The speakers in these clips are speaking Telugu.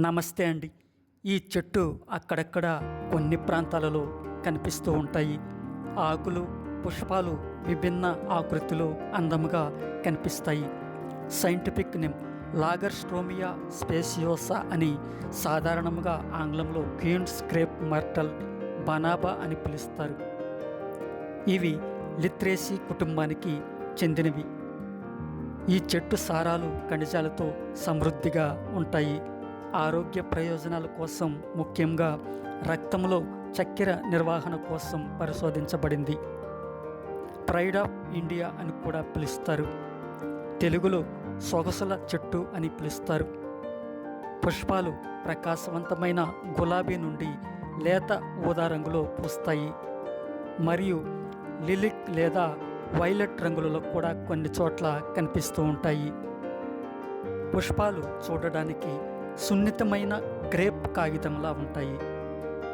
నమస్తే అండి. ఈ చెట్టు అక్కడక్కడ కొన్ని ప్రాంతాలలో కనిపిస్తూ ఉంటాయి. ఆకులు పుష్పాలు విభిన్న ఆకృతిలో అందముగా కనిపిస్తాయి. Scientific name lagerstroemia speciosa అని సాధారణంగా ఆంగ్లంలో క్వీన్ స్క్రేప్ మర్టల్ బనాబా అని పిలుస్తారు. ఇవి లిత్రేసీ కుటుంబానికి చెందినవి. ఈ చెట్టు సారాలు ఖనిజాలతో సమృద్ధిగా ఉంటాయి. ఆరోగ్య ప్రయోజనాల కోసం ముఖ్యంగా రక్తంలో చక్కెర నిర్వహణ కోసం పరిశోధించబడింది. ప్రైడ్ ఆఫ్ ఇండియా అని కూడా పిలుస్తారు. తెలుగులో సొగసుల చెట్టు అని పిలుస్తారు. పుష్పాలు ప్రకాశవంతమైన గులాబీ నుండి లేత ఊదా రంగులో పూస్తాయి. మరియు లిలిక్ లేదా వైలెట్ రంగులలో కూడా కొన్ని చోట్ల కనిపిస్తూ ఉంటాయి. పుష్పాలు చూడడానికి సున్నితమైన గ్రేప్ కాగితంలా ఉంటాయి.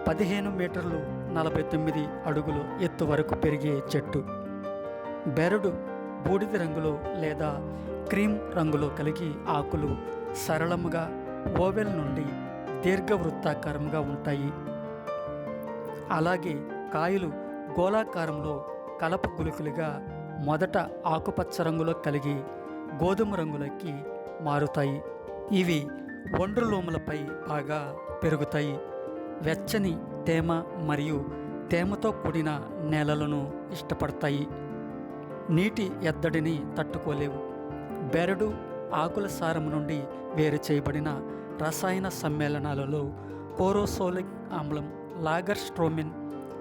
పదిహేను మీటర్లు నలభై తొమ్మిది అడుగులు ఎత్తు వరకు పెరిగే చెట్టు. బెరడు బూడిద రంగులో లేదా క్రీమ్ రంగులో కలిగి ఆకులు సరళముగా ఓవెల్ నుండి దీర్ఘవృత్తాకారంగా ఉంటాయి. అలాగే కాయలు గోళాకారంలో కలప గులుకులుగా మొదట ఆకుపచ్చ రంగులో కలిగి గోధుమ రంగులోకి మారుతాయి. ఇవి ఒండ్రులోములపై బాగా పెరుగుతాయి. వెచ్చని తేమ మరియు తేమతో కూడిన నేలలను ఇష్టపడతాయి. నీటి ఎద్దడిని తట్టుకోలేవు. బెరడు ఆకుల సారం నుండి వేరు చేయబడిన రసాయన సమ్మేళనాలలో కోరోసోలిక్ ఆమ్లం లాగర్ స్ట్రోమిన్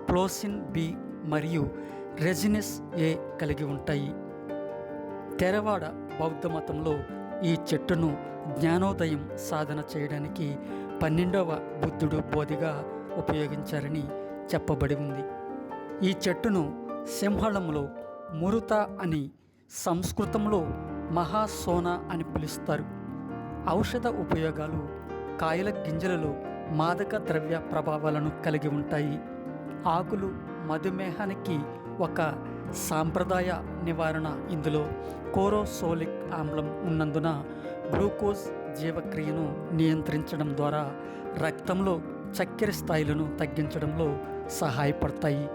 ప్లోసిన్ బి మరియు రెజినెస్ ఏ కలిగి ఉంటాయి. తెరవాడ బౌద్ధ మతంలో ఈ చెట్టును జ్ఞానోదయం సాధన చేయడానికి పన్నెండవ బుద్ధుడు బోధిగా ఉపయోగించారని చెప్పబడి ఉంది. ఈ చెట్టును సింహళంలో మురుత అని సంస్కృతంలో మహాసోన అని పిలుస్తారు. ఔషధ ఉపయోగాలు కాయల గింజలలో మాదక ద్రవ్య ప్రభావాలను కలిగి ఉంటాయి. ఆకులు మధుమేహానికి ఒక సాంప్రదాయ నివారణ ఇందులో కోరోసోలిక్ ఆమ్లం ఉన్నందున గ్లూకోజ్ జీవక్రియను నియంత్రించడం ద్వారా రక్తంలో చక్కెర స్థాయిలను తగ్గించడంలో సహాయపడతాయి.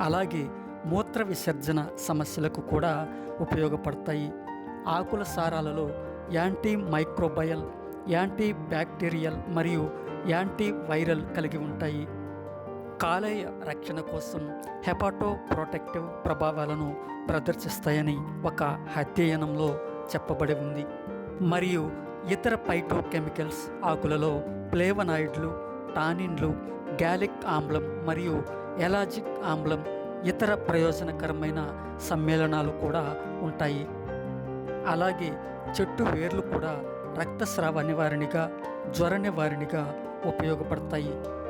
అలాగే మూత్ర విసర్జన సమస్యలకు కూడా ఉపయోగపడతాయి. ఆకుల సారాలలో యాంటీ మైక్రోబయల్ యాంటీ బ్యాక్టీరియల్ మరియు యాంటీ వైరల్ కలిగి ఉంటాయి. కాలేయ రక్షణ కోసం హెపాటో ప్రొటెక్టివ్ ప్రభావాలను ప్రదర్శిస్తాయని ఒక అధ్యయనంలో చెప్పబడి ఉంది. మరియు ఇతర పైటోకెమికల్స్ ఆకులలో ప్లేవనాయిడ్లు టానిన్లు గ్యాలిక్ ఆమ్లం మరియు ఎలాజిక్ ఆమ్లం ఇతర ప్రయోజనకరమైన సమ్మేళనాలు కూడా ఉంటాయి. అలాగే చెట్టు వేర్లు కూడా రక్తస్రావ నివారణగా జ్వర నివారణగా ఉపయోగపడతాయి.